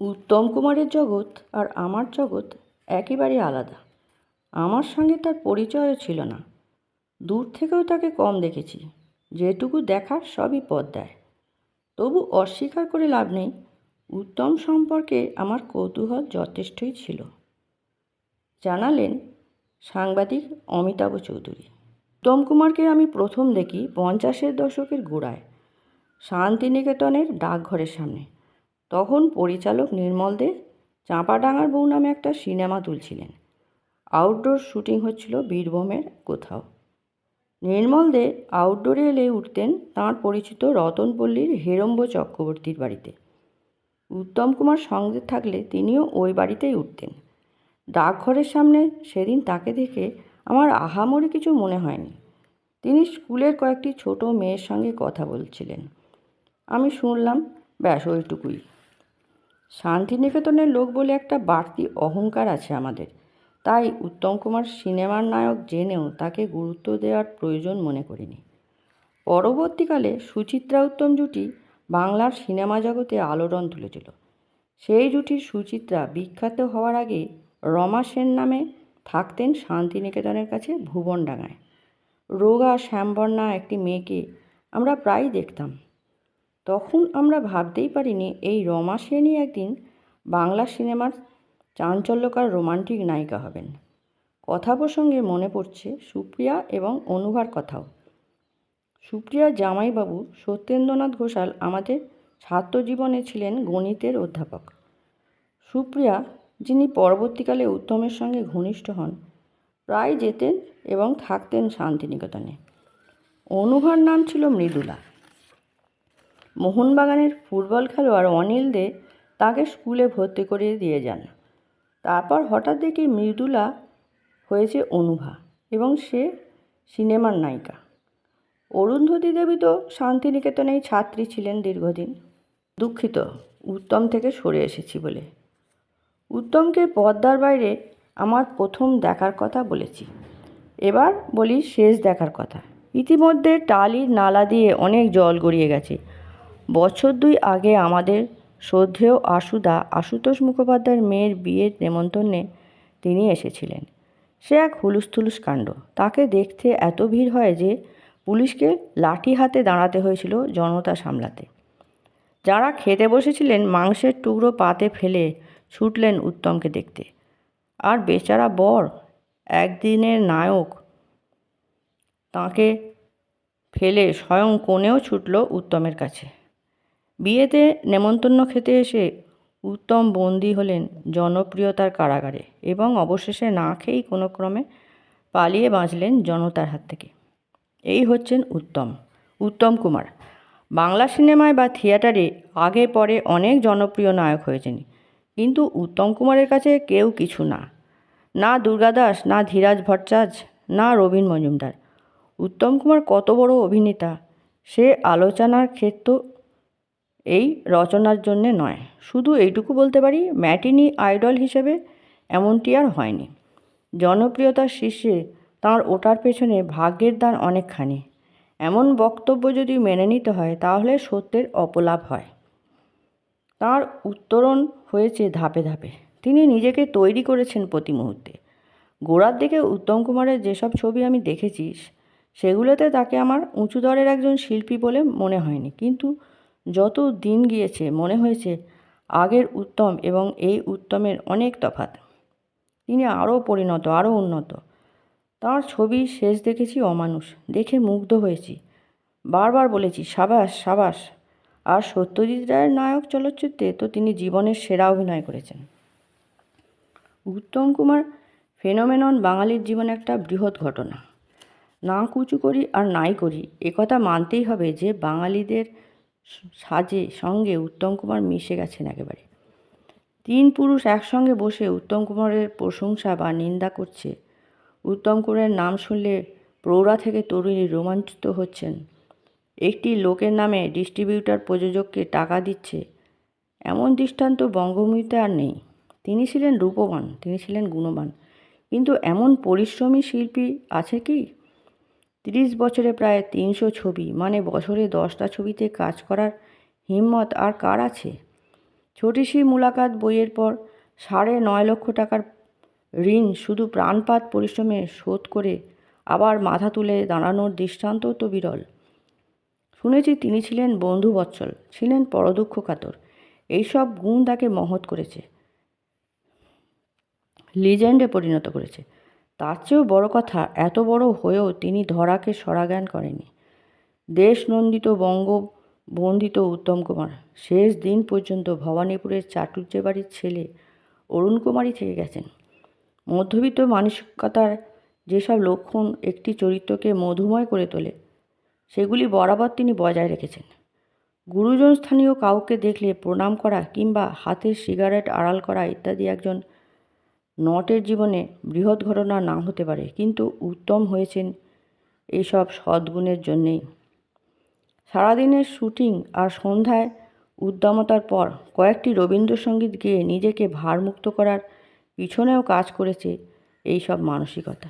উত্তম কুমারের জগৎ আর আমার জগৎ একেবারে আলাদা। আমার সঙ্গে তার পরিচয়ও ছিল না। দূর থেকেও তাকে কম দেখেছি। যেটুকু দেখার সবই পদ দেয়। তবু অস্বীকার করে লাভ নেই। উত্তম সম্পর্কে আমার কৌতূহল যথেষ্টই ছিল। জানালেন সাংবাদিক অমিতাভ চৌধুরী। উত্তম কুমারকে আমি প্রথম দেখি পঞ্চাশের দশকের গোড়ায়, শান্তিনিকেতনের ডাকঘরের সামনে। তখন পরিচালক নির্মল দে চাঁপাডাঙ্গার বউ নামে একটা সিনেমা তুলছিলেন। আউটডোর শুটিং হচ্ছিল বীরভূমের কোথাও। নির্মল দে আউটডোরে এলে উঠতেন তাঁর পরিচিত রতনপল্লীর হেরম্ব চক্রবর্তীর বাড়িতে। উত্তম কুমার সঙ্গে থাকলে তিনিও ওই বাড়িতেই উঠতেন। ডাকঘরের সামনে সেদিন তাকে দেখে আমার আহামরি কিছু মনে হয়নি। তিনি স্কুলের কয়েকটি ছোট মেয়ের সঙ্গে কথা বলছিলেন। আমি শুনলাম, ব্যাস, ওইটুকুই। শান্তিনিকেতনের লোক বলে একটা বাড়তি অহংকার আছে আমাদের। তাই উত্তম কুমার সিনেমার নায়ক জেনেও তাকে গুরুত্ব দেওয়ার প্রয়োজন মনে করিনি। পরবর্তীকালে সুচিত্রা উত্তম জুটি বাংলার সিনেমা জগতে আলোড়ন তুলেছিল। সেই জুটির সুচিত্রা বিখ্যাত হওয়ার আগে রমা সেন নামে থাকতেন শান্তিনিকেতনের কাছে ভুবনডাঙায় রোগা শ্যামবর্ণা একটি মেয়েকে আমরা প্রায়ই দেখতাম। তখন আমরা ভাবতেই পারিনি এই রমা সেনই একদিন বাংলা সিনেমার চাঞ্চল্যকার রোমান্টিক নায়িকা হবেন। কথা প্রসঙ্গে মনে পড়ছে সুপ্রিয়া এবং অনুভার কথাও। সুপ্রিয়া জামাইবাবু সত্যেন্দ্রনাথ ঘোষাল আমাদের ছাত্র জীবনে ছিলেন গণিতের অধ্যাপক। সুপ্রিয়া, যিনি পরবর্তীকালে উত্তমের সঙ্গে ঘনিষ্ঠ হন, প্রায় যেতেন এবং থাকতেন শান্তিনিকেতনে। অনুভার নাম ছিল মৃদুলা। মোহনবাগানের ফুটবল খেলোয়াড় অনিল দে তাকে স্কুলে ভর্তি করিয়ে দিয়ে যান। তারপর হঠাৎ দেখি মৃদুলা হয়েছে অনুভা এবং সে সিনেমার নায়িকা। অরুন্ধতী দেবী তো শান্তিনিকেতনেই ছাত্রী ছিলেন দীর্ঘদিন। দুঃখিত, উত্তম থেকে সরে এসেছি বলে। উত্তমকে পর্দার বাইরে আমার প্রথম দেখার কথা বলেছি। এবার বলি শেষ দেখার কথা। ইতিমধ্যে টালির নালা দিয়ে অনেক জল গড়িয়ে গেছে। বছর দুই আগে আমাদের শ্রদ্ধেয় আশুদা আশুতোষ মুখোপাধ্যায়ের মেয়ের বিয়ের নেমন্তন্নে তিনি এসেছিলেন। সে এক হুলুস্থুলুস কাণ্ড। তাকে দেখতে এত ভিড় হয় যে পুলিশকে লাঠি হাতে দাঁড়াতে হয়েছিল জনতা সামলাতে। যারা খেতে বসেছিলেন, মাংসের টুকরো পাতে ফেলে ছুটলেন উত্তমকে দেখতে। আর বেচারা বর, একদিনের নায়ক, তাকে ফেলে স্বয়ং কোণেও ছুটল উত্তমের কাছে। বিয়েতে নেমন্তন্ন খেতে এসে উত্তম বন্দী হলেন জনপ্রিয়তার কারাগারে এবং অবশেষে না খেয়েই কোনো ক্রমে পালিয়ে বাঁচলেন জনতার হাত থেকে। এই হচ্ছেন উত্তম। উত্তম কুমার। বাংলা সিনেমায় বা থিয়েটারে আগে পরে অনেক জনপ্রিয় নায়ক হয়েছেন। কিন্তু উত্তম কুমারের কাছে কেউ কিছু না। না দুর্গাদাস না ধীরাজ ভট্টাচার্য না রবীন মজুমদার। উত্তম কুমার কত বড় অভিনেতা, সে আলোচনার ক্ষেত্র এই রচনার জন্যে নয়। শুধু এইটুকু বলতে পারি, ম্যাটিনি আইডল হিসেবে এমনটি আর হয়নি। জনপ্রিয়তার শীর্ষে তাঁর ওটার পেছনে ভাগ্যের দান অনেকখানি। এমন বক্তব্য যদি মেনে নিতে হয়, তাহলে সত্যের অপলাপ হয়। তাঁর উত্তরণ হয়েছে ধাপে ধাপে। তিনি নিজেকে তৈরি করেছেন প্রতি মুহূর্তে। গোড়ার দিকে উত্তম কুমারের যেসব ছবি আমি দেখেছি, সেগুলোতে তাকে আমার উঁচু দরের একজন শিল্পী বলে মনে হয়নি। কিন্তু যত দিন গিয়েছে, মনে হয়েছে আগের উত্তম এবং এই উত্তমের অনেক তফাৎ। তিনি আরও পরিণত, আরও উন্নত। তাঁর ছবি শেষ দেখেছি অমানুষ, দেখে মুগ্ধ হয়েছি। বারবার বলেছি, সাবাস সাবাস। আর সত্যজিৎ রায়ের নায়ক চলচ্চিত্রে তো তিনি জীবনের সেরা অভিনয় করেছেন। উত্তম কুমার ফেনোমেনন বাঙালির জীবনে একটা বৃহৎ ঘটনা। না কুচু করি আর নাই করি একথা মানতেই হবে যে বাঙালিদের সাজে, সঙ্গে উত্তম কুমার মিশে গেছেন একেবারে। তিন পুরুষ একসঙ্গে বসে উত্তম কুমারের প্রশংসা বা নিন্দা করছে। উত্তম কুমারের নাম শুনলে প্রৌঢ়া থেকে তরুণী রোমাঞ্চিত হচ্ছেন। একটি লোকের নামে ডিস্ট্রিবিউটার প্রযোজককে টাকা দিচ্ছে। এমন দৃষ্টান্ত বঙ্গভূমিতে আর নেই। তিনি ছিলেন রূপবান, তিনি ছিলেন গুণবান। কিন্তু এমন পরিশ্রমী শিল্পী আছে কি? তিরিশ বছরে প্রায় তিনশো ছবি মানে বছরে দশটা ছবিতে কাজ করার হিম্মত আর কার আছে? ছোটিসি মুলাকাত বইয়ের পর সাড়ে নয় লক্ষ টাকার ঋণ শুধু প্রাণপাত পরিশ্রমে শোধ করে আবার মাথা তুলে দাঁড়ানোর দৃষ্টান্ত তো বিরল। শুনেছি তিনি ছিলেন বন্ধু বন্ধুবৎসল ছিলেন পরদুঃখ কাতর। এইসব গুণ তাকে মহৎ করেছে, লিজেন্ডে পরিণত করেছে। তার চেয়েও বড় কথা, এত বড় হয়েও তিনি ধরাকে সরাজ্ঞান করেনি দেশ নন্দিত বঙ্গ বন্দিত উত্তম কুমার, শেষ দিন পর্যন্ত ভবানীপুরের চাটুর্যে বাড়ির ছেলে অরুণ কুমারই থেকে গেছেন। মধ্যবিত্ত মানসিকতার যেসব লক্ষণ একটি চরিত্রকে মধুময় করে তোলে, সেগুলি বরাবর তিনি বজায় রেখেছেন। গুরুজন স্থানীয় কাউকে দেখলে প্রণাম করা কিংবা হাতের সিগারেট আড়াল করা ইত্যাদি একজন নটের জীবনে বৃহৎ ঘটনা না হতে পারে, কিন্তু উত্তম হয়েছেন এইসব সদ্গুণের জন্যেই। সারাদিনের শুটিং আর সন্ধ্যায় উদ্দামতার পর কয়েকটি রবীন্দ্রসঙ্গীত গেয়ে নিজেকে ভারমুক্ত করার পিছনেও কাজ করেছে এই সব মানসিকতা।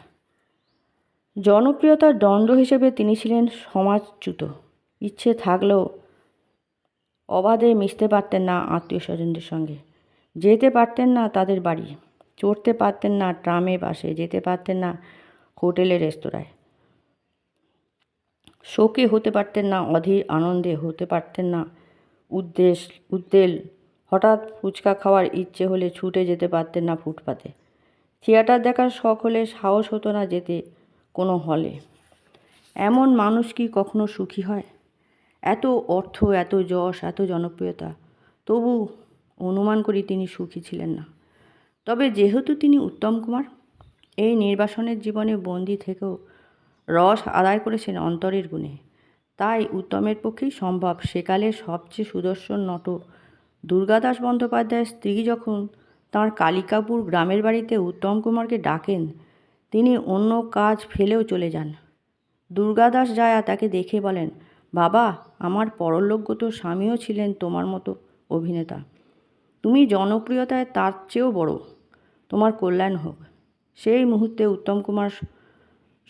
জনপ্রিয়তার দ্বন্দ্ব হিসেবে তিনি ছিলেন সমাজচ্যুত। ইচ্ছে থাকলেও অবাধে মিশতে পারতেন না আত্মীয় স্বজনদের সঙ্গে। যেতে পারতেন না তাদের বাড়ি। চড়তে পারতেন না, ট্রামে, বাসে যেতে পারতেন না, হোটেলে, রেস্তোরাঁয়। শোকে হতে পারতেন না, অধীর আনন্দে হতে পারতেন না, উদ্দেশ, উদ্দেল। হঠাৎ ফুচকা খাওয়ার ইচ্ছে হলে ছুটে যেতে পারতেন না ফুটপাতে। থিয়েটার দেখার শখ হলে সাহস হতো না যেতে কোনো হলে। এমন মানুষ কি কখনো সুখী হয়? এত অর্থ, এত যশ, এত জনপ্রিয়তা, তবু অনুমান করি তিনি সুখী ছিলেন না। তবে যেহেতু তিনি উত্তম কুমার, এই নির্বাসনের জীবনে বন্দি থেকেও রস আদায় করেছেন অন্তরের গুণে। তাই উত্তমের পক্ষেই সম্ভব সেকালে সবচেয়ে সুদর্শন নট দুর্গাদাস বন্দ্যোপাধ্যায়ের স্ত্রী যখন তাঁর কালিকাপুর গ্রামের বাড়িতে উত্তম কুমারকে ডাকেন, তিনি অন্য কাজ ফেলেও চলে যান। দুর্গাদাস জায়া তাকে দেখে বলেন, বাবা, আমার পরলোকগত স্বামীও ছিলেন তোমার মতো অভিনেতা। তুমি জনপ্রিয়তায় তার চেয়েও বড়। তোমার কল্যাণ হোক। সেই মুহূর্তে উত্তম কুমার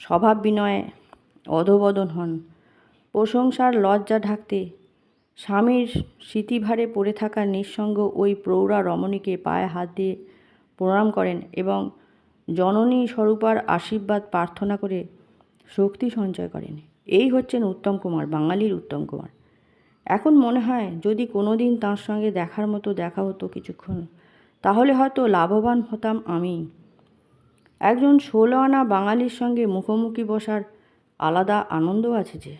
স্বভাব বিনয়ে অধবদন হন। প্রশংসার লজ্জা ঢাকতে স্বামীর স্মৃতিভারে পড়ে থাকা নিঃসঙ্গ ওই প্রৌঢ়া রমণীকে পায়ে হাত দিয়ে প্রণাম করেন এবং জননী স্বরূপার আশীর্বাদ প্রার্থনা করে শক্তি সঞ্চয় করেন। এই হচ্ছেন উত্তম কুমার, বাঙালির উত্তম কুমার। এখন মনে হয় যদি কোনো দিন তাঁর সঙ্গে দেখার মতো দেখা হতো কিছুক্ষণ তাহলে হয়তো লাভবান হতাম আমি। একজন ষোলো আনা বাঙালির সঙ্গে মুখোমুখি বসার আলাদা আনন্দ আছে যে।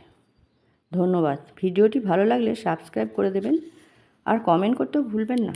ধন্যবাদ। ভিডিওটি ভালো লাগলে সাবস্ক্রাইব করে দেবেন। আর কমেন্ট করতেও ভুলবেন না।